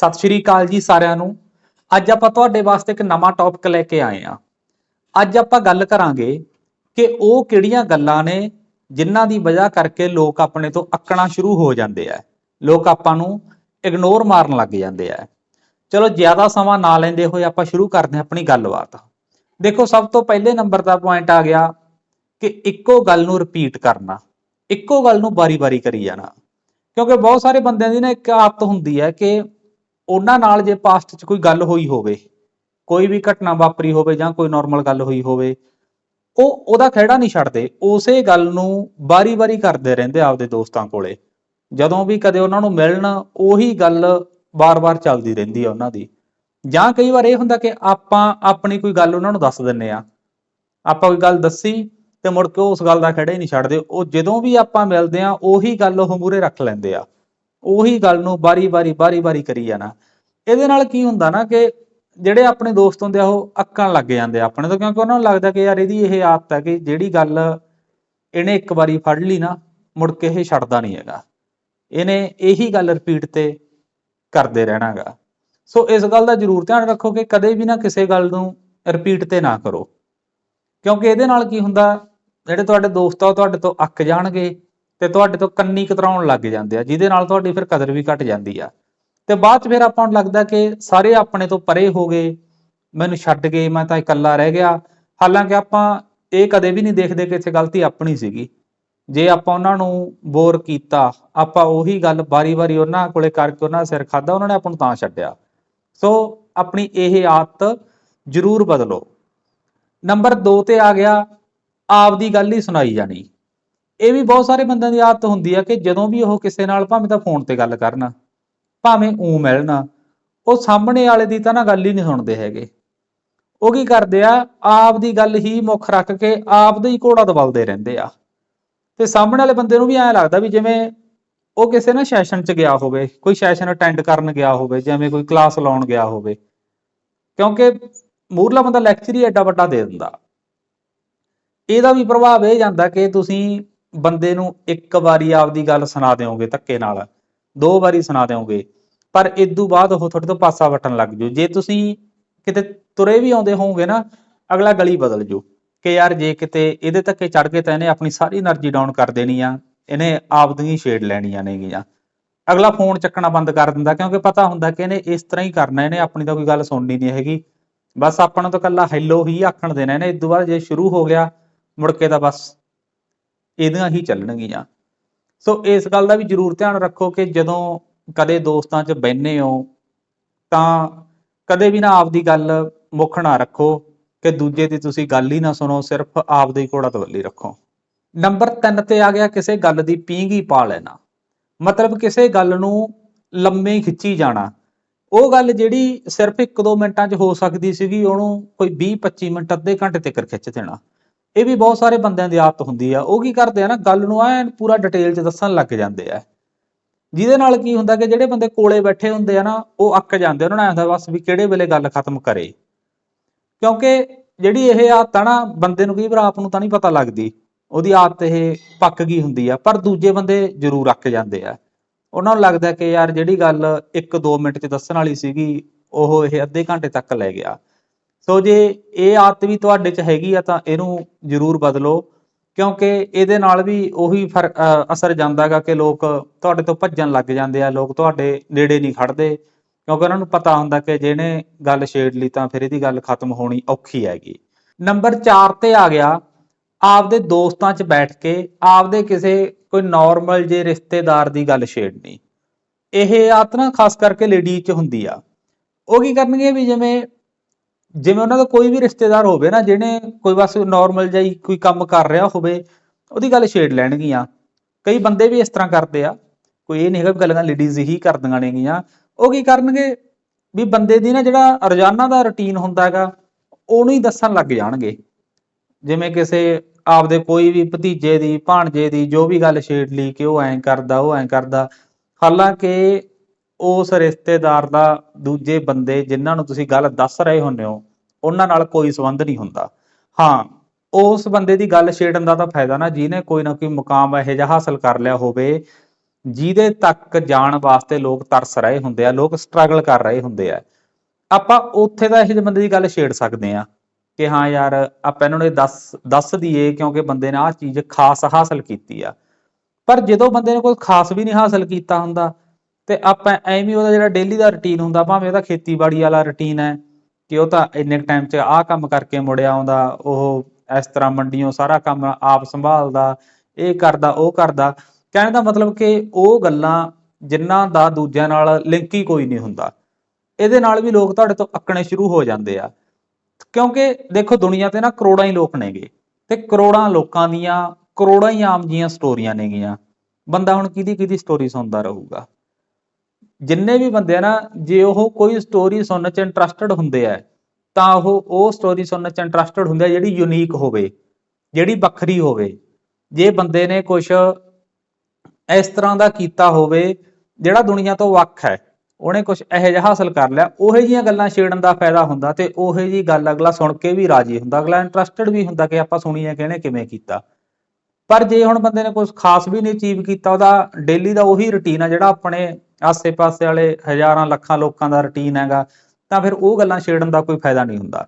ਸਤਿ ਸ਼੍ਰੀ ਅਕਾਲ ਜੀ ਸਾਰਿਆਂ ਨੂੰ। ਅੱਜ ਆਪਾਂ ਤੁਹਾਡੇ ਵਾਸਤੇ ਇੱਕ ਨਵਾਂ ਟੌਪਿਕ ਲੈ ਕੇ ਆਏ ਆ ਅੱਜ ਆਪਾਂ ਗੱਲ ਕਰਾਂਗੇ ਕਿ ਉਹ ਕਿਹੜੀਆਂ ਗੱਲਾਂ ਨੇ ਜਿਨ੍ਹਾਂ ਦੀ ਵਜ੍ਹਾ ਕਰਕੇ ਲੋਕ ਆਪਣੇ ਤੋਂ ਅੱਕਣਾ ਸ਼ੁਰੂ ਹੋ ਜਾਂਦੇ ਆ। ਲੋਕ ਆਪਾਂ ਨੂੰ ਇਗਨੋਰ ਮਾਰਨ ਲੱਗ ਜਾਂਦੇ ਆ। ਚਲੋ, ਜ਼ਿਆਦਾ ਸਮਾਂ ਨਾ ਲੈਂਦੇ ਹੋਏ ਆਪਾਂ ਸ਼ੁਰੂ ਕਰਦੇ ਹਾਂ ਆਪਣੀ ਗੱਲਬਾਤ। ਦੇਖੋ, ਸਭ ਤੋਂ ਪਹਿਲੇ ਨੰਬਰ ਦਾ ਪੁਆਇੰਟ ਆ ਗਿਆ ਕਿ ਇੱਕੋ ਗੱਲ ਨੂੰ ਰਿਪੀਟ ਕਰਨਾ। ਇੱਕੋ ਗੱਲ ਨੂੰ ਵਾਰੀ-ਵਾਰੀ ਕਰੀ ਜਾਣਾ। ਕਿਉਂਕਿ ਬਹੁਤ ਸਾਰੇ ਬੰਦਿਆਂ ਦੀ ਨਾ ਇੱਕ ਆਦਤ ਹੁੰਦੀ ਹੈ ਕਿ ਉਹਨਾਂ ਨਾਲ ਜੇ ਪਾਸਟ 'ਚ ਕੋਈ ਗੱਲ ਹੋਈ ਹੋਵੇ, ਕੋਈ ਵੀ ਘਟਨਾ ਵਾਪਰੀ ਹੋਵੇ ਜਾਂ ਕੋਈ ਨਾਰਮਲ ਗੱਲ ਹੋਈ ਹੋਵੇ, ਉਹ ਉਹਦਾ ਖਹਿੜਾ ਨਹੀਂ ਛੱਡਦੇ, ਉਸੇ ਗੱਲ ਨੂੰ ਵਾਰੀ-ਵਾਰੀ ਕਰਦੇ ਰਹਿੰਦੇ ਆਪਦੇ ਦੋਸਤਾਂ ਕੋਲੇ। ਜਦੋਂ ਵੀ ਕਦੇ ਉਹਨਾਂ ਨੂੰ ਮਿਲਣ, ਉਹੀ ਗੱਲ ਵਾਰ-ਵਾਰ ਚੱਲਦੀ ਰਹਿੰਦੀ ਆ ਉਹਨਾਂ ਦੀ। ਜਾਂ ਕਈ ਵਾਰ ਇਹ ਹੁੰਦਾ ਕਿ ਆਪਾਂ ਆਪਣੀ ਕੋਈ ਗੱਲ ਉਹਨਾਂ ਨੂੰ ਦੱਸ ਦਿੰਨੇ ਆ। ਆਪਾਂ ਕੋਈ ਗੱਲ ਦੱਸੀ ਤੇ ਮੁੜ ਕੇ ਉਹ ਉਸ ਗੱਲ ਦਾ ਖੜਾ ਹੀ ਨਹੀਂ ਛੱਡਦੇ। ਉਹ ਜਦੋਂ ਵੀ ਆਪਾਂ ਮਿਲਦੇ ਆ, ਉਹੀ ਗੱਲ ਉਹ ਮੂਰੇ ਰੱਖ ਲੈਂਦੇ ਆ। ਉਹੀ ਗੱਲ ਨੂੰ ਬਾਰੀ-ਬਾਰੀ ਬਾਰੀ-ਬਾਰੀ ਕਰੀ ਜਾਣਾ। ਇਹਦੇ ਨਾਲ ਕੀ ਹੁੰਦਾ ਨਾ ਕਿ ਜਿਹੜੇ ਆਪਣੇ ਦੋਸਤ ਹੁੰਦੇ ਆ, ਉਹ ਅੱਕਣ ਲੱਗ ਜਾਂਦੇ ਆ ਆਪਣੇ ਤੋਂ, ਕਿਉਂਕਿ ਉਹਨਾਂ ਨੂੰ ਲੱਗਦਾ ਕਿ ਯਾਰ ਇਹਦੀ ਇਹ ਆਦਤ ਹੈ ਕਿ ਜਿਹੜੀ ਗੱਲ ਇਹਨੇ ਇੱਕ ਵਾਰੀ ਫੜ ਲਈ ਨਾ, ਮੁੜ ਕੇ ਇਹ ਛੱਡਦਾ ਨਹੀਂ ਹੈਗਾ। ਇਹਨੇ ਇਹੀ ਗੱਲ ਰਿਪੀਟ ਤੇ ਕਰਦੇ ਰਹਿਣਾਗਾ। ਸੋ ਇਸ ਗੱਲ ਦਾ ਜ਼ਰੂਰ ਧਿਆਨ ਰੱਖੋ ਕਿ ਕਦੇ ਵੀ ਨਾ ਕਿਸੇ ਗੱਲ ਨੂੰ ਰਿਪੀਟ ਤੇ ਨਾ ਕਰੋ। ਕਿਉਂਕਿ ਇਹਦੇ ਨਾਲ ਕੀ ਹੁੰਦਾ, ਜਿਹੜੇ ਤੁਹਾਡੇ ਦੋਸਤ ਆ, ਉਹ ਤੁਹਾਡੇ ਤੋਂ ਅੱਕ ਜਾਣਗੇ ਤੇ ਤੁਹਾਡੇ ਤੋਂ ਕੰਨੀ ਕਤਰਾਉਣ ਲੱਗ ਜਾਂਦੇ ਆ, ਜਿਹਦੇ ਨਾਲ ਤੁਹਾਡੀ ਫਿਰ ਕਦਰ ਵੀ ਘਟ ਜਾਂਦੀ ਆ। ਤੇ ਬਾਅਦ ਚ ਫਿਰ ਆਪਾਂ ਨੂੰ ਲੱਗਦਾ ਕਿ ਸਾਰੇ ਆਪਣੇ ਤੋਂ ਪਰੇ ਹੋ ਗਏ, ਮੈਨੂੰ ਛੱਡ ਗਏ, ਮੈਂ ਤਾਂ ਇਕੱਲਾ ਰਹਿ ਗਿਆ। ਹਾਲਾਂਕਿ ਆਪਾਂ ਇਹ ਕਦੇ ਵੀ ਨਹੀਂ ਦੇਖਦੇ ਕਿ ਇੱਥੇ ਗਲਤੀ ਆਪਣੀ ਸੀਗੀ। ਜੇ ਆਪਾਂ ਉਹਨਾਂ ਨੂੰ ਬੋਰ ਕੀਤਾ, ਆਪਾਂ ਉਹੀ ਗੱਲ ਬਾਰੀ-ਬਾਰੀ ਉਹਨਾਂ ਕੋਲੇ ਕਰਕੇ ਉਹਨਾਂ ਦਾ ਸਿਰ ਖਾਦਾ ਉਹਨਾਂ ਨੇ ਆਪਾਂ ਨੂੰ ਤਾਂ ਛੱਡਿਆ। ਸੋ ਆਪਣੀ ਇਹ ਆਦਤ ਜ਼ਰੂਰ ਬਦਲੋ। ਨੰਬਰ 2 ਤੇ ਆ ਗਿਆ, ਆਪਦੀ ਗੱਲ ਹੀ ਸੁਣਾਈ ਜਾਣੀ। ਇਹ ਵੀ ਬਹੁਤ ਸਾਰੇ ਬੰਦਿਆਂ ਦੀ ਆਦਤ ਹੁੰਦੀ ਆ ਕਿ ਜਦੋਂ ਵੀ ਉਹ ਕਿਸੇ ਨਾਲ ਭਾਵੇਂ ਤਾਂ ਫੋਨ ਤੇ ਗੱਲ ਕਰਨ, ਭਾਵੇਂ ਊ ਮਿਲਣ, ਉਹ ਸਾਹਮਣੇ ਵਾਲੇ ਦੀ ਤਾਂ ਨਾ ਗੱਲ ਹੀ ਨਹੀਂ ਸੁਣਦੇ ਹੈਗੇ। ਉਹ ਕੀ ਕਰਦੇ ਆ ਆਪ ਦੀ ਗੱਲ ਹੀ ਮੁੱਖ ਰੱਖ ਕੇ ਆਪ ਦਾ ਹੀ ਘੋੜਾ ਦਬਲਦੇ ਰਹਿੰਦੇ ਆ। ਤੇ ਸਾਹਮਣੇ ਵਾਲੇ ਬੰਦੇ ਨੂੰ ਵੀ ਐਂ ਲੱਗਦਾ ਵੀ ਜਿਵੇਂ ਉਹ ਕਿਸੇ ਨਾ ਸੈਸ਼ਨ 'ਚ ਗਿਆ ਹੋਵੇ, ਕੋਈ ਸੈਸ਼ਨ ਅਟੈਂਡ ਕਰਨ ਗਿਆ ਹੋਵੇ, ਜਿਵੇਂ ਕੋਈ ਕਲਾਸ ਲਾਉਣ ਗਿਆ ਹੋਵੇ, ਕਿਉਂਕਿ ਮੂਰਲਾ ਬੰਦਾ ਲੈਕਚਰ ਹੀ ਐਡਾ ਵੱਡਾ ਦੇ ਦਿੰਦਾ। ਇਹਦਾ ਵੀ ਪ੍ਰਭਾਵ ਇਹ ਜਾਂਦਾ ਕਿ ਤੁਸੀਂ ਬੰਦੇ ਨੂੰ ਇੱਕ ਵਾਰੀ ਆਪਦੀ ਗੱਲ ਸੁਣਾ ਦਿਓਗੇ ਧੱਕੇ ਨਾਲ, ਦੋ ਵਾਰੀ ਸੁਣਾ ਦਿਓਗੇ, ਪਰ ਇਦੋਂ ਬਾਅਦ ਉਹ ਤੁਹਾਡੇ ਤੋਂ ਪਾਸਾ ਵਟਣ ਲੱਗ ਜੂ ਜੇ ਤੁਸੀਂ ਕਿਤੇ ਤੁਰੇ ਵੀ ਆਉਂਦੇ ਹੋਵੋਗੇ ਨਾ, ਅਗਲਾ ਗਲੀ ਬਦਲ ਜੂ ਕਿ ਯਾਰ ਜੇ ਕਿਤੇ ਇਹਦੇ ਧੱਕੇ ਚੜ ਕੇ ਤਾਂ ਇਹਨੇ ਆਪਣੀ ਸਾਰੀ એનર્ਜੀ ਡਾਊਨ ਕਰ ਦੇਣੀ ਆ, ਇਹਨੇ ਆਪਦੀਆਂ ਛੇੜ ਲੈਣੀਆਂ ਨੇਗੀਆਂ। ਅਗਲਾ ਫੋਨ ਚੱਕਣਾ ਬੰਦ ਕਰ ਦਿੰਦਾ ਕਿਉਂਕਿ ਪਤਾ ਹੁੰਦਾ ਕਿ ਇਹਨੇ ਇਸ ਤਰ੍ਹਾਂ ਹੀ ਕਰਨਾ, ਇਹਨੇ ਆਪਣੀ ਤਾਂ ਕੋਈ ਗੱਲ ਸੁਣਨੀ ਨਹੀਂ ਹੈਗੀ। ਬਸ ਆਪਾਂ ਨੂੰ ਤਾਂ ਕੱਲਾ ਹੈਲੋ ਹੀ ਆਖਣ ਦੇਣਾ, ਇਹਨੇ ਇਸ ਤੋਂ ਬਾਅਦ ਜੇ ਸ਼ੁਰੂ ਹੋ ਗਿਆ, ਮੁੜ ਕੇ ਤਾਂ ਬਸ ਇਹਦੀਆਂ ਹੀ ਚੱਲਣਗੀਆਂ। ਸੋ ਇਸ ਗੱਲ ਦਾ ਵੀ ਜ਼ਰੂਰ ਧਿਆਨ ਰੱਖੋ ਕਿ ਜਦੋਂ ਕਦੇ ਦੋਸਤਾਂ 'ਚ ਬੈਨੇ ਹੋ, ਤਾਂ ਕਦੇ ਵੀ ਨਾ ਆਪਦੀ ਗੱਲ ਮੁੱਖ ਨਾ ਰੱਖੋ ਕਿ ਦੂਜੇ ਦੀ ਤੁਸੀਂ ਗੱਲ ਹੀ ਨਾ ਸੁਣੋ, ਸਿਰਫ ਆਪਦੇ ਹੀ ਘੋੜਾ ਤਵੱਲੀ ਰੱਖੋ। ਨੰਬਰ 3 ਤੇ ਆ ਗਿਆ ਕਿਸੇ ਗੱਲ ਦੀ ਪੀਂਘ ਪਾ ਲੈਣਾ। ਮਤਲਬ ਕਿਸੇ ਗੱਲ ਨੂੰ ਲੰਮੇ ਖਿੱਚੀ ਜਾਣਾ। ਉਹ ਗੱਲ ਜਿਹੜੀ ਸਿਰਫ 1-2 ਮਿੰਟਾਂ 'ਚ ਹੋ ਸਕਦੀ ਸੀਗੀ, ਉਹਨੂੰ ਕੋਈ 20-25 ਮਿੰਟ ਅੱਧੇ ਘੰਟੇ ਤੱਕ ਖਿੱਚ ਦੇਣਾ। ਇਹ ਵੀ ਬਹੁਤ ਸਾਰੇ ਬੰਦਿਆਂ ਦੀ ਆਦਤ ਹੁੰਦੀ ਆ। ਉਹ ਕੀ ਕਰਦੇ ਆ ਨਾ, ਗੱਲ ਨੂੰ ਐਨ ਪੂਰਾ ਡਿਟੇਲ 'ਚ ਦੱਸਣ ਲੱਗ ਜਾਂਦੇ ਆ। ਜਿਹਦੇ ਨਾਲ ਕੀ ਹੁੰਦਾ ਕਿ ਜਿਹੜੇ ਬੰਦੇ ਕੋਲੇ ਬੈਠੇ ਹੁੰਦੇ ਆ ਨਾ, ਉਹ ਅੱਕ ਜਾਂਦੇ ਉਹਨਾਂ ਨੂੰ ਐਂ ਬਸ ਵੀ ਕਿਹੜੇ ਵੇਲੇ ਗੱਲ ਖਤਮ ਕਰੇ। ਕਿਉਂਕਿ ਜਿਹੜੀ ਇਹ ਆਦਤ ਆ ਨਾ, ਬੰਦੇ ਨੂੰ ਕਈ ਵਾਰ ਆਪ ਨੂੰ ਤਾਂ ਨਹੀਂ ਪਤਾ ਲੱਗਦੀ। ਉਹਦੀ ਆਦਤ ਇਹ ਪੱਕ ਗਈ ਹੁੰਦੀ ਆ, ਪਰ ਦੂਜੇ ਬੰਦੇ ਜ਼ਰੂਰ ਅੱਕ ਜਾਂਦੇ ਆ। ਉਹਨਾਂ ਨੂੰ ਲੱਗਦਾ ਕਿ ਯਾਰ ਜਿਹੜੀ ਗੱਲ 1-2 ਮਿੰਟ 'ਚ ਦੱਸਣ ਵਾਲੀ ਸੀਗੀ, ਉਹ ਇਹ ਅੱਧੇ ਘੰਟੇ ਤੱਕ ਲੈ ਗਿਆ। ਸੋ ਜੇ ਇਹ ਆਦਤ ਵੀ ਤੁਹਾਡੇ 'ਚ ਹੈਗੀ ਆ ਤਾਂ ਇਹਨੂੰ ਜ਼ਰੂਰ ਬਦਲੋ, ਕਿਉਂਕਿ ਇਹਦੇ ਨਾਲ ਵੀ ਉਹੀ ਫ਼ਰਕ ਅਸਰ ਜਾਂਦਾਗਾ ਕਿ ਲੋਕ ਤੁਹਾਡੇ ਤੋਂ ਭੱਜਣ ਲੱਗ ਜਾਂਦੇ ਆ, ਲੋਕ ਤੁਹਾਡੇ ਨੇੜੇ ਨਹੀਂ ਖੜਦੇ, ਕਿਉਂਕਿ ਉਹਨਾਂ ਨੂੰ ਪਤਾ ਹੁੰਦਾ ਕਿ ਜਿਹਨੇ ਗੱਲ ਛੇੜ ਲਈ ਤਾਂ ਫਿਰ ਇਹਦੀ ਗੱਲ ਖਤਮ ਹੋਣੀ ਔਖੀ ਹੈਗੀ। ਨੰਬਰ 4 ਤੇ ਆ ਗਿਆ, ਆਪਦੇ ਦੋਸਤਾਂ 'ਚ ਬੈਠ ਕੇ ਆਪਦੇ ਕਿਸੇ ਕੋਈ ਨਾਰਮਲ ਜੇ ਰਿਸ਼ਤੇਦਾਰ ਦੀ ਗੱਲ ਛੇੜਨੀ। ਇਹ ਆਤ ਨਾ ਖਾਸ ਕਰਕੇ ਲੇਡੀ 'ਚ ਹੁੰਦੀ ਆ। ਉਹ ਕੀ ਕਰਨਗੇ ਵੀ ਜਿਵੇਂ ਜਿਵੇਂ ਉਹਨਾਂ ਦਾ ਕੋਈ ਵੀ ਰਿਸ਼ਤੇਦਾਰ ਹੋਵੇ ਨਾ, ਜਿਹਨੇ ਕੋਈ ਬਸ ਨਾਰਮਲ ਜਿਹਾ ਕੋਈ ਕੰਮ ਕਰ ਰਿਹਾ ਹੋਵੇ, ਉਹਦੀ ਗੱਲ ਛੇੜ ਲੈਣਗੀਆਂ। ਕਈ ਬੰਦੇ ਵੀ ਇਸ ਤਰ੍ਹਾਂ ਕਰਦੇ ਆ। ਕੋਈ ਇਹ ਨਹੀਂ ਹੈਗਾ ਗੱਲਾਂ ਲੇਡੀਜ਼ ਹੀ ਕਰਦੀਆਂ ਨੇਗੀਆਂ। ਉਹ ਕੀ ਕਰਨਗੇ ਵੀ ਬੰਦੇ ਦੀ ਨਾ ਜਿਹੜਾ ਰੋਜ਼ਾਨਾ ਦਾ ਰੁਟੀਨ ਹੁੰਦਾ ਹੈਗਾ, ਉਹਨੂੰ ਹੀ ਦੱਸਣ ਲੱਗ ਜਾਣਗੇ। ਜਿਵੇਂ ਕਿਸੇ ਆਪਦੇ ਕੋਈ ਵੀ ਭਤੀਜੇ ਦੀ, ਭਾਣਜੇ ਦੀ ਜੋ ਵੀ ਗੱਲ ਛੇੜ ਲਈ ਕਿ ਉਹ ਐਂ ਕਰਦਾ, ਉਹ ਐਂ ਕਰਦਾ। ਹਾਲਾਂਕਿ ਉਸ ਰਿਸ਼ਤੇਦਾਰ ਦਾ ਦੂਜੇ ਬੰਦੇ ਜਿਨ੍ਹਾਂ ਨੂੰ ਤੁਸੀਂ ਗੱਲ ਦੱਸ ਰਹੇ ਹੁੰਦੇ ਹੋ, ਉਹਨਾਂ ਨਾਲ ਕੋਈ ਸੰਬੰਧ ਨਹੀਂ ਹੁੰਦਾ। ਹਾਂ, ਉਸ ਬੰਦੇ ਦੀ ਗੱਲ ਛੇੜਨ ਦਾ ਤਾਂ ਫਾਇਦਾ ਨਾ, ਜਿਹਨੇ ਕੋਈ ਨਾ ਕੋਈ ਮੁਕਾਮ ਇਹੋ ਜਿਹਾ ਹਾਸਲ ਕਰ ਲਿਆ ਹੋਵੇ, ਜਿਹਦੇ ਤੱਕ ਜਾਣ ਵਾਸਤੇ ਲੋਕ ਤਰਸ ਰਹੇ ਹੁੰਦੇ ਆ, ਲੋਕ ਸਟਰਗਲ ਕਰ ਰਹੇ ਹੁੰਦੇ ਆ। ਆਪਾਂ ਉੱਥੇ ਦਾ ਇਹੋ ਜਿਹੇ ਬੰਦੇ ਦੀ ਗੱਲ ਛੇੜ ਸਕਦੇ ਆ ਕਿ ਹਾਂ ਯਾਰ, ਆਪਾਂ ਇਹਨਾਂ ਨੂੰ ਇਹ ਦੱਸ ਦੱਸ ਦਈਏ ਕਿਉਂਕਿ ਬੰਦੇ ਨੇ ਆਹ ਚੀਜ਼ ਖਾਸ ਹਾਸਲ ਕੀਤੀ ਆ। ਪਰ ਜਦੋਂ ਬੰਦੇ ਨੇ ਕੋਈ ਖਾਸ ਵੀ ਨਹੀਂ ਹਾਸਲ ਕੀਤਾ ਹੁੰਦਾ ਤੇ ਆਪਾਂ ਐਵੇਂ ਉਹਦਾ ਜਿਹੜਾ ਡੇਲੀ ਦਾ ਰੁਟੀਨ ਹੁੰਦਾ, ਭਾਵੇਂ ਉਹਦਾ ਖੇਤੀਬਾੜੀ ਵਾਲਾ ਰੁਟੀਨ ਹੈ, ਕਿ ਉਹ ਤਾਂ ਇੰਨੇ ਟਾਈਮ 'ਚ ਆਹ ਕੰਮ ਕਰਕੇ ਮੁੜਿਆ ਆਉਂਦਾ, ਉਹ ਇਸ ਤਰ੍ਹਾਂ ਮੰਡੀਆਂ ਸਾਰਾ ਕੰਮ ਆਪ ਸੰਭਾਲਦਾ, ਇਹ ਕਰਦਾ, ਉਹ ਕਰਦਾ। ਕਹਿਣ ਦਾ ਮਤਲਬ ਕਿ ਉਹ ਗੱਲਾਂ ਜਿਨ੍ਹਾਂ ਦਾ ਦੂਜਿਆਂ ਨਾਲ ਲਿੰਕ ਹੀ ਕੋਈ ਨਹੀਂ ਹੁੰਦਾ। ਇਹਦੇ ਨਾਲ ਵੀ ਲੋਕ ਤੁਹਾਡੇ ਤੋਂ ਅੱਕਣੇ ਸ਼ੁਰੂ ਹੋ ਜਾਂਦੇ ਆ। ਕਿਉਂਕਿ ਦੇਖੋ, ਦੁਨੀਆ ਤੇ ਨਾ ਕਰੋੜਾਂ ਹੀ ਲੋਕ ਨੇਗੇ, ਤੇ ਕਰੋੜਾਂ ਲੋਕਾਂ ਦੀਆਂ, ਕਰੋੜਾਂ ਹੀ ਆਮ ਜੀਆਂ ਸਟੋਰੀਆਂ ਨੇਗੀਆਂ। ਬੰਦਾ ਹੁਣ ਕਿਹਦੀ ਕਿਹਦੀ ਸਟੋਰੀ ਸੁਣਦਾ ਰਹੂਗਾ। ਜਿੰਨੇ ਵੀ ਬੰਦੇ ਆ ਨਾ, ਜੇ ਉਹ ਕੋਈ ਸਟੋਰੀ ਸੁਣਨ ਚ ਇੰਟਰਸਟਡ ਹੁੰਦੇ ਆ, ਤਾਂ ਉਹ ਉਹ ਸਟੋਰੀ ਸੁਣਨ ਚ ਇੰਟਰਸਟਡ ਹੁੰਦੇ ਆ ਜਿਹੜੀ ਯੂਨੀਕ ਹੋਵੇ, ਜਿਹੜੀ ਵੱਖਰੀ ਹੋਵੇ। ਜੇ ਬੰਦੇ ਨੇ ਕੁਝ ਇਸ ਤਰ੍ਹਾਂ ਦਾ ਕੀਤਾ ਹੋਵੇ, ਜਿਹੜਾ ਦੁਨੀਆ ਤੋਂ ਵੱਖ ਹੈ, ਉਹਨੇ ਕੁਝ ਇਹੋ ਜਿਹਾ ਹਾਸਲ ਕਰ ਲਿਆ, ਉਹੇ ਜੀਆਂ ਗੱਲਾਂ ਛੇੜਨ ਦਾ ਫਾਇਦਾ ਹੁੰਦਾ ਤੇ ਉਹੇ ਜੀ ਗੱਲ ਅਗਲਾ ਸੁਣ ਕੇ ਵੀ ਰਾਜੀ ਹੁੰਦਾ, ਅਗਲਾ ਇੰਟਰਸਟਡ ਵੀ ਹੁੰਦਾ ਕਿ ਆਪਾਂ ਸੁਣੀਏ ਕਿ ਇਹਨੇ ਕਿਵੇਂ ਕੀਤਾ। ਪਰ ਜੇ ਹੁਣ ਬੰਦੇ ਨੇ ਕੁਝ ਖਾਸ ਵੀ ਨਹੀਂ ਅਚੀਵ ਕੀਤਾ, ਉਹਦਾ ਡੇਲੀ ਦਾ ਉਹੀ ਰੁਟੀਨ ਆ ਜਿਹੜਾ ਆਪਣੇ ਆਸੇ-ਪਾਸੇ ਵਾਲੇ ਹਜ਼ਾਰਾਂ ਲੱਖਾਂ ਲੋਕਾਂ ਦਾ ਰੁਟੀਨ ਹੈਗਾ, ਤਾਂ ਫਿਰ ਉਹ ਗੱਲਾਂ ਛੇੜਨ ਦਾ ਕੋਈ ਫਾਇਦਾ ਨਹੀਂ ਹੁੰਦਾ।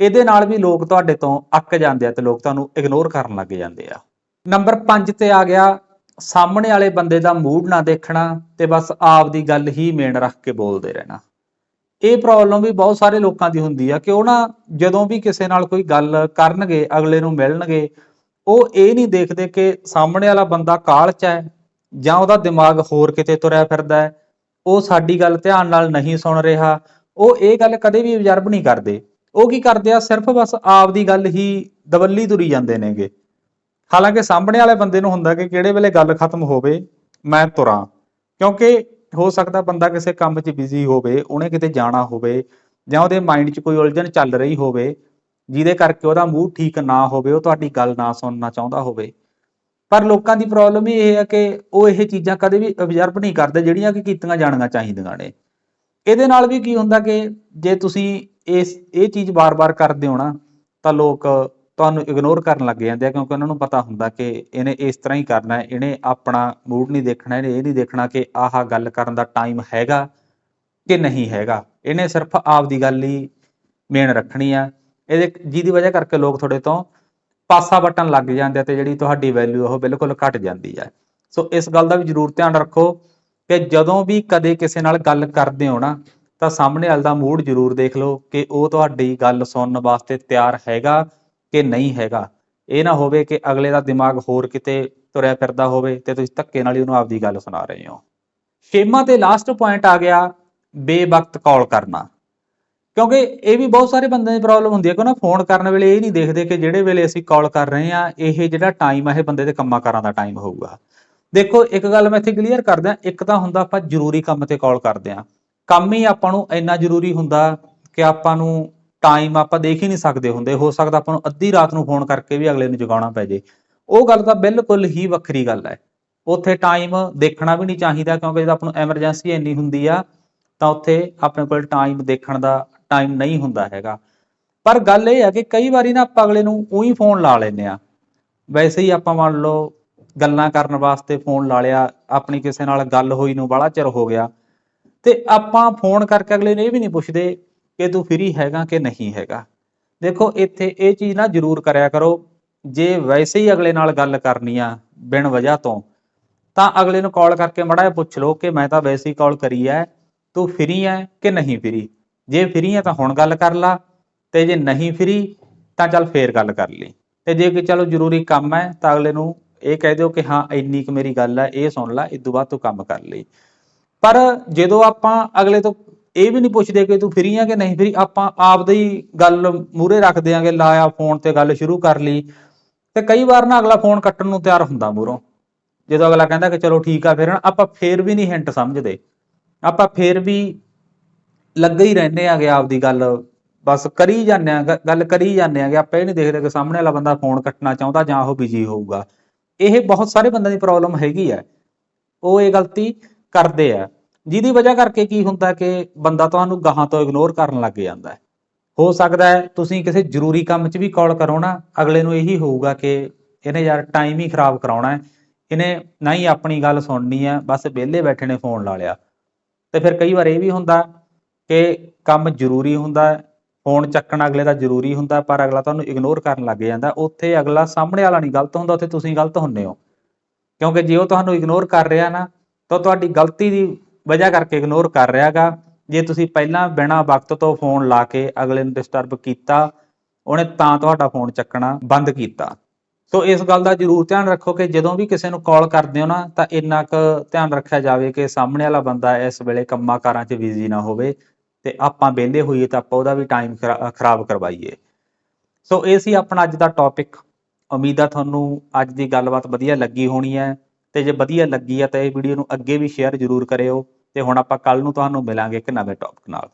ਇਹਦੇ ਨਾਲ ਵੀ ਲੋਕ ਤੁਹਾਡੇ ਤੋਂ ਅੱਕ ਜਾਂਦੇ ਆ ਤੇ ਲੋਕ ਤੁਹਾਨੂੰ ਇਗਨੋਰ ਕਰਨ ਲੱਗ ਜਾਂਦੇ ਆ। ਨੰਬਰ 5 ਤੇ ਆ ਗਿਆ, ਸਾਹਮਣੇ ਵਾਲੇ ਬੰਦੇ ਦਾ ਮੂਡ ਨਾ ਦੇਖਣਾ ਤੇ ਬਸ ਆਪ ਦੀ ਗੱਲ ਹੀ ਮੇਨ ਰੱਖ ਕੇ ਬੋਲਦੇ ਰਹਿਣਾ। ਇਹ ਪ੍ਰੋਬਲਮ ਵੀ ਬਹੁਤ ਸਾਰੇ ਲੋਕਾਂ ਦੀ ਹੁੰਦੀ ਆ ਕਿ ਉਹ ਨਾ ਜਦੋਂ ਵੀ ਕਿਸੇ ਨਾਲ ਕੋਈ ਗੱਲ ਕਰਨਗੇ, ਅਗਲੇ ਨੂੰ ਮਿਲਣਗੇ, ਉਹ ਇਹ ਨਹੀਂ ਦੇਖਦੇ ਕਿ ਸਾਹਮਣੇ ਵਾਲਾ ਬੰਦਾ ਕਾਲ ਚ ਹੈ ਜਾਂ ਉਹਦਾ ਦਿਮਾਗ ਹੋਰ ਕਿਤੇ ਤੁਰਿਆ ਫਿਰਦਾ ਹੈ, ਉਹ ਸਾਡੀ ਗੱਲ ਧਿਆਨ ਨਾਲ ਨਹੀਂ ਸੁਣ ਰਿਹਾ, ਉਹ ਇਹ ਗੱਲ ਕਦੇ ਵੀ ਅਬਜ਼ਰਵ ਨਹੀਂ ਕਰਦੇ। ਉਹ ਕੀ ਕਰਦੇ ਆ, ਸਿਰਫ ਬਸ ਆਪ ਦੀ ਗੱਲ ਹੀ ਦਵੱਲੀ ਤੁਰੀ ਜਾਂਦੇ ਨੇਗੇ। ਹਾਲਾਂਕਿ ਸਾਹਮਣੇ ਵਾਲੇ ਬੰਦੇ ਨੂੰ ਹੁੰਦਾ ਕਿ ਕਿਹੜੇ ਵੇਲੇ ਗੱਲ ਖਤਮ ਹੋਵੇ, ਮੈਂ ਤੁਰਾਂ। ਕਿਉਂਕਿ ਹੋ ਸਕਦਾ ਬੰਦਾ ਕਿਸੇ ਕੰਮ 'ਚ ਬਿਜ਼ੀ ਹੋਵੇ, ਉਹਨੇ ਕਿਤੇ ਜਾਣਾ ਹੋਵੇ, ਜਾਂ ਉਹਦੇ ਮਾਈਂਡ 'ਚ ਕੋਈ ਉਲਝਣ ਚੱਲ ਰਹੀ ਹੋਵੇ, ਜਿਹਦੇ ਕਰਕੇ ਉਹਦਾ ਮੂਡ ਠੀਕ ਨਾ ਹੋਵੇ, ਉਹ ਤੁਹਾਡੀ ਗੱਲ ਨਾ ਸੁਣਨਾ ਚਾਹੁੰਦਾ ਹੋਵੇ। ਪਰ ਲੋਕਾਂ ਦੀ ਪ੍ਰੋਬਲਮ ਹੀ ਇਹ ਹੈ ਕਿ ਉਹ ਇਹ ਚੀਜ਼ਾਂ ਕਦੇ ਵੀ ਅਬਜ਼ਰਵ ਨਹੀਂ ਕਰਦੇ ਜਿਹੜੀਆਂ ਕਿ ਕੀਤੀਆਂ ਜਾਣੀਆਂ ਚਾਹੀਦੀਆਂ ਨੇ। ਇਹਦੇ ਨਾਲ ਵੀ ਕੀ ਹੁੰਦਾ ਕਿ ਜੇ ਤੁਸੀਂ ਇਸ, ਇਹ ਚੀਜ਼ ਬਾਰ-ਬਾਰ ਕਰਦੇ ਹੋ ਨਾ, ਤਾਂ ਲੋਕ ਤੁਹਾਨੂੰ ਇਗਨੋਰ ਕਰਨ ਲੱਗ ਜਾਂਦੇ ਆ ਕਿਉਂਕਿ ਉਹਨਾਂ ਨੂੰ ਪਤਾ ਹੁੰਦਾ ਕਿ ਇਹਨੇ ਇਸ ਤਰ੍ਹਾਂ ਹੀ ਕਰਨਾ ਹੈ, ਇਹਨੇ ਆਪਣਾ ਮੂਡ ਨਹੀਂ ਦੇਖਣਾ, ਇਹਨੇ ਇਹ ਨਹੀਂ ਦੇਖਣਾ ਕਿ ਆਹ ਗੱਲ ਕਰਨ ਦਾ ਟਾਈਮ ਹੈਗਾ ਕਿ ਨਹੀਂ ਹੈਗਾ। ਇਹਨੇ ਸਿਰਫ ਆਪ ਦੀ ਗੱਲ ਹੀ ਮੇਨ ਰੱਖਣੀ ਆ। ਇਹਦੇ, ਜਿਹਦੀ ਵਜ੍ਹਾ ਕਰਕੇ ਲੋਕ ਤੁਹਾਡੇ ਤੋਂ ਪਾਸਾ ਬਟਨ ਲੱਗ ਜਾਂਦੇ ਆ ਤੇ ਜਿਹੜੀ ਤੁਹਾਡੀ ਵੈਲਿਊ ਉਹ ਬਿਲਕੁਲ ਘਟ ਜਾਂਦੀ ਹੈ ਸੋ ਇਸ ਗੱਲ ਦਾ ਵੀ ਜ਼ਰੂਰ ਧਿਆਨ ਰੱਖੋ ਕਿ ਜਦੋਂ ਵੀ ਕਦੇ ਕਿਸੇ ਨਾਲ ਗੱਲ ਕਰਦੇ ਹੋ ਨਾ, ਤਾਂ ਸਾਹਮਣੇ ਵਾਲੇ ਦਾ ਮੂਡ ਜ਼ਰੂਰ ਦੇਖ ਲਓ ਕਿ ਉਹ ਤੁਹਾਡੀ ਗੱਲ ਸੁਣਨ ਵਾਸਤੇ ਤਿਆਰ ਹੈਗਾ ਕਿ ਨਹੀਂ ਹੈਗਾ। ਇਹ ਨਾ ਹੋਵੇ ਕਿ ਅਗਲੇ ਦਾ ਦਿਮਾਗ ਹੋਰ ਕਿਤੇ ਤੁਰਿਆ ਫਿਰਦਾ ਹੋਵੇ ਤੇ ਤੁਸੀਂ ਧੱਕੇ ਨਾਲ ਹੀ ਉਹਨੂੰ ਆਪਦੀ ਗੱਲ ਸੁਣਾ ਰਹੇ ਹੋ। ਛੇਵਾਂ ਤੇ ਲਾਸਟ ਪੁਆਇੰਟ ਆ ਗਿਆ, ਬੇਵਕਤ ਕਾਲ ਕਰਨਾ। ਕਿਉਂਕਿ ਇਹ ਵੀ ਬਹੁਤ ਸਾਰੇ ਬੰਦਿਆਂ ਦੀ ਪ੍ਰੋਬਲਮ ਹੁੰਦੀ ਹੈ ਕਿ ਉਹਨਾਂ ਫੋਨ ਕਰਨ ਵੇਲੇ ਇਹ ਨਹੀਂ ਦੇਖਦੇ ਕਿ ਜਿਹੜੇ ਵੇਲੇ ਅਸੀਂ ਕਾਲ ਕਰ ਰਹੇ ਆ ਇਹ ਜਿਹੜਾ ਟਾਈਮ ਆ, ਇਹ ਬੰਦੇ ਦੇ ਕੰਮਾਂ ਕਾਰਾਂ ਦਾ ਟਾਈਮ ਹੋਊਗਾ। ਦੇਖੋ, ਇੱਕ ਗੱਲ ਮੈਂ ਇੱਥੇ ਕਲੀਅਰ ਕਰਦਾ, ਇੱਕ ਤਾਂ ਹੁੰਦਾ ਆਪਾਂ ਜ਼ਰੂਰੀ ਕੰਮ ਤੇ ਕਾਲ ਕਰਦੇ ਆ ਕੰਮ ਹੀ ਆਪਾਂ ਨੂੰ ਇੰਨਾ ਜ਼ਰੂਰੀ ਹੁੰਦਾ ਕਿ ਆਪਾਂ ਨੂੰ ਟਾਈਮ ਆਪਾਂ ਦੇਖ ਹੀ ਨਹੀਂ ਸਕਦੇ ਹੁੰਦੇ। ਹੋ ਸਕਦਾ ਆਪਾਂ ਨੂੰ ਅੱਧੀ ਰਾਤ ਨੂੰ ਫੋਨ ਕਰਕੇ ਵੀ ਅਗਲੇ ਨੂੰ ਜਗਾਉਣਾ ਪੈ ਜੇ। ਉਹ ਗੱਲ ਤਾਂ ਬਿਲਕੁਲ ਹੀ ਵੱਖਰੀ ਗੱਲ ਹੈ। ਉੱਥੇ ਟਾਈਮ ਦੇਖਣਾ ਵੀ ਨਹੀਂ ਚਾਹੀਦਾ ਕਿਉਂਕਿ ਜਦੋਂ ਆਪਾਂ ਨੂੰ ਐਮਰਜੈਂਸੀ ਇੰਨੀ ਹੁੰਦੀ ਆ, ਤਾਂ ਉੱਥੇ ਆਪਣੇ ਕੋਲ ਟਾਈਮ ਦੇਖਣ ਦਾ ਟਾਈਮ ਨਹੀਂ ਹੁੰਦਾ ਹੈਗਾ। ਪਰ ਗੱਲ ਇਹ ਹੈ ਕਿ ਕਈ ਵਾਰੀ ਨਾ ਆਪਾਂ ਅਗਲੇ ਨੂੰ ਉਹੀ ਫੋਨ ਲਾ ਲੈਂਦੇ ਆ ਵੈਸੇ ਹੀ ਆਪਾਂ ਮੰਨ ਲਓ ਗੱਲਾਂ ਕਰਨ ਵਾਸਤੇ ਫੋਨ ਲਾ ਲਿਆ, ਆਪਣੀ ਕਿਸੇ ਨਾਲ ਗੱਲ ਹੋਈ ਨੂੰ ਬੜਾ ਚਿਰ ਹੋ ਗਿਆ। ਤੇ ਆਪਾਂ ਫੋਨ ਕਰਕੇ ਅਗਲੇ ਨੂੰ ਇਹ ਵੀ ਨਹੀਂ ਪੁੱਛਦੇ ਕਿ ਤੂੰ ਫ੍ਰੀ ਹੈਗਾ ਕਿ ਨਹੀਂ ਹੈਗਾ। ਦੇਖੋ, ਇੱਥੇ ਇਹ ਚੀਜ਼ ਨਾ ਜ਼ਰੂਰ ਕਰਿਆ ਕਰੋ। ਜੇ ਵੈਸੇ ਹੀ ਅਗਲੇ ਨਾਲ ਗੱਲ ਕਰਨੀ ਆ ਬਿਨ ਵਜ੍ਹਾ ਤੋਂ, ਤਾਂ ਅਗਲੇ ਨੂੰ ਕਾਲ ਕਰਕੇ ਮੜਾ ਜਿਹਾ ਪੁੱਛ ਲਓ ਕਿ ਮੈਂ ਤਾਂ ਵੈਸੇ ਹੀ ਕਾਲ ਕਰੀ ਐ ਤੂੰ ਫ੍ਰੀ ਐ ਕਿ ਨਹੀਂ ਫ੍ਰੀ ਜੇ ਫ੍ਰੀ ਆ ਤਾਂ ਹੁਣ ਗੱਲ ਕਰ ਲਾ, ਤੇ ਜੇ ਨਹੀਂ ਫ੍ਰੀ ਤਾਂ ਚੱਲ ਫੇਰ ਗੱਲ ਕਰ ਲਈ। ਤੇ ਜੇ ਕਿ ਚਲੋ ਜ਼ਰੂਰੀ ਕੰਮ ਹੈ ਤਾਂ ਅਗਲੇ ਨੂੰ ਇਹ ਕਹਿ ਦਿਓ ਕਿ ਹਾਂ, ਇੰਨੀ ਕੁ ਮੇਰੀ ਗੱਲ ਹੈ, ਇਹ ਸੁਣ ਲੈ ਇਸ ਤੋਂ ਬਾਅਦ ਤੂੰ ਕੰਮ ਕਰ ਲਈ। ਪਰ ਜਦੋਂ ਆਪਾਂ ਅਗਲੇ ਤੋਂ ਇਹ ਵੀ ਨਹੀਂ ਪੁੱਛਦੇ ਕਿ ਤੂੰ ਫਰੀ ਆ ਕਿ ਨਹੀਂ ਫਰੀ, ਆਪਾਂ ਆਪਦੀ ਹੀ ਗੱਲ ਮੂਰੇ ਰੱਖ ਦਿਆਂਗੇ ਲਾਇਆ ਫੋਨ ਤੇ ਗੱਲ ਸ਼ੁਰੂ ਕਰ ਲਈ। ਤੇ ਕਈ ਵਾਰ ਨਾ ਅਗਲਾ ਫੋਨ ਕੱਟਣ ਨੂੰ ਤਿਆਰ ਹੁੰਦਾ ਮੂਹਰੋਂ। ਜਦੋਂ ਅਗਲਾ ਕਹਿੰਦਾ ਕਿ ਚਲੋ ਠੀਕ ਆ ਫਿਰ ਨਾ ਆਪਾਂ ਫੇਰ ਵੀ ਨਹੀਂ ਹਿੰਟ ਸਮਝਦੇ। ਆਪਾਂ ਫੇਰ ਵੀ ਲੱਗੇ ਹੀ ਰਹਿੰਦੇ ਆਗੇ ਆਪਦੀ ਗੱਲ। ਬਸ ਕਰੀ ਜਾਂਦੇ ਆ, ਗ- ਗੱਲ ਕਰੀ ਜਾਂਦੇ ਆਗੇ ਆਪਾਂ ਇਹ ਨਹੀਂ ਦੇਖਦੇ ਕਿ ਸਾਹਮਣੇ ਵਾਲਾ ਬੰਦਾ ਫੋਨ ਕੱਟਣਾ ਚਾਹੁੰਦਾ ਜਾਂ ਉਹ ਬਿਜ਼ੀ ਹੋਊਗਾ। ਇਹ ਬਹੁਤ ਸਾਰੇ ਬੰਦਿਆਂ ਦੀ ਪ੍ਰੋਬਲਮ ਹੈਗੀ ਆ। ਉਹ ਇਹ ਗਲਤੀ ਕਰਦੇ ਆ। ਜਿਹਦੀ ਵਜ੍ਹਾ ਕਰਕੇ ਕੀ ਹੁੰਦਾ ਕਿ ਬੰਦਾ ਤੁਹਾਨੂੰ ਗਾਹਾਂ ਤੋਂ ਇਗਨੋਰ ਕਰਨ ਲੱਗ ਜਾਂਦਾ। ਹੈ ਹੋ ਸਕਦਾ ਹੈ ਤੁਸੀਂ ਕਿਸੇ ਜ਼ਰੂਰੀ ਕੰਮ 'ਚ ਵੀ ਕਾਲ ਕਰੋ ਨਾ। ਅਗਲੇ ਨੂੰ ਇਹੀ ਹੋਊਗਾ ਕਿ ਇਹਨੇ ਯਾਰ ਟਾਈਮ ਹੀ ਖਰਾਬ ਕਰਾਉਣਾ ਹੈ। ਇਹਨੇ ਨਾ ਹੀ ਆਪਣੀ ਗੱਲ ਸੁਣਨੀ ਹੈ। ਬਸ ਵਿਹਲੇ ਬੈਠੇ ਨੇ ਫੋਨ ਲਾ ਲਿਆ। ਤੇ ਫਿਰ ਕਈ ਵਾਰ ਇਹ ਵੀ ਹੁੰਦਾ ਕਿ ਕੰਮ ਜ਼ਰੂਰੀ ਹੁੰਦਾ ਹੈ, ਫੋਨ ਚੱਕਣਾ ਅਗਲੇ ਦਾ ਜ਼ਰੂਰੀ ਹੁੰਦਾ ਪਰ ਅਗਲਾ ਤੁਹਾਨੂੰ ਇਗਨੋਰ ਕਰਨ ਲੱਗ ਜਾਂਦਾ ਉੱਥੇ ਅਗਲਾ ਸਾਹਮਣੇ ਵਾਲਾ ਨਹੀਂ, ਗਲਤ ਹੁੰਦਾ, ਉੱਥੇ ਤੁਸੀਂ ਗਲਤ ਹੁੰਦੇ ਹੋ। ਕਿਉਂਕਿ ਜੇ ਉਹ ਤੁਹਾਨੂੰ ਇਗਨੋਰ ਕਰ ਰਿਹਾ ਨਾ, ਤਾਂ ਤੁਹਾਡੀ ਗਲਤੀ ਦੀ ਵਜ੍ਹਾ ਕਰਕੇ ਇਗਨੋਰ ਕਰ ਰਿਹਾਗਾ। ਜੇ ਤੁਸੀਂ ਪਹਿਲਾਂ ਬਿਨਾਂ ਵਕਤ ਤੋਂ ਫੋਨ ਲਾ ਕੇ ਅਗਲੇ ਨੂੰ ਡਿਸਟਰਬ ਕੀਤਾ, ਉਹਨੇ ਤਾਂ ਤੁਹਾਡਾ ਫੋਨ ਚੱਕਣਾ ਬੰਦ ਕੀਤਾ। ਸੋ ਇਸ ਗੱਲ ਦਾ ਜ਼ਰੂਰ ਧਿਆਨ ਰੱਖੋ ਕਿ ਜਦੋਂ ਵੀ ਕਿਸੇ ਨੂੰ ਕਾਲ ਕਰਦੇ ਹੋ ਨਾ, ਤਾਂ ਇੰਨਾ ਕੁ ਧਿਆਨ ਰੱਖਿਆ ਜਾਵੇ ਕਿ ਸਾਹਮਣੇ ਵਾਲਾ ਬੰਦਾ ਇਸ ਵੇਲੇ ਕੰਮਾਂ ਕਾਰਾਂ 'ਚ ਬਿਜ਼ੀ ਨਾ ਹੋਵੇ। ਤੇ ਆਪਾਂ ਵਿਹਲੇ ਹੋਈਏ ਤਾਂ ਆਪਾਂ ਉਹਦਾ ਵੀ ਟਾਈਮ ਖਰਾਬ ਕਰਵਾਈਏ। ਸੋ ਇਹ ਸੀ ਆਪਣਾ ਅੱਜ ਦਾ ਟੌਪਿਕ ਉਮੀਦ ਆ ਤੁਹਾਨੂੰ ਅੱਜ ਦੀ ਗੱਲਬਾਤ ਵਧੀਆ ਲੱਗੀ ਹੋਣੀ ਹੈ। ਤੇ ਜੇ ਵਧੀਆ ਲੱਗੀ ਹੈ ਤਾਂ ਇਹ ਵੀਡੀਓ ਨੂੰ ਅੱਗੇ ਵੀ ਸ਼ੇਅਰ ਜ਼ਰੂਰ ਕਰਿਓ। ਤੇ ਹੁਣ ਆਪਾਂ ਕੱਲ ਨੂੰ ਤੁਹਾਨੂੰ ਮਿਲਾਂਗੇ ਇੱਕ ਨਵੇਂ ਟੌਪਿਕ ਨਾਲ।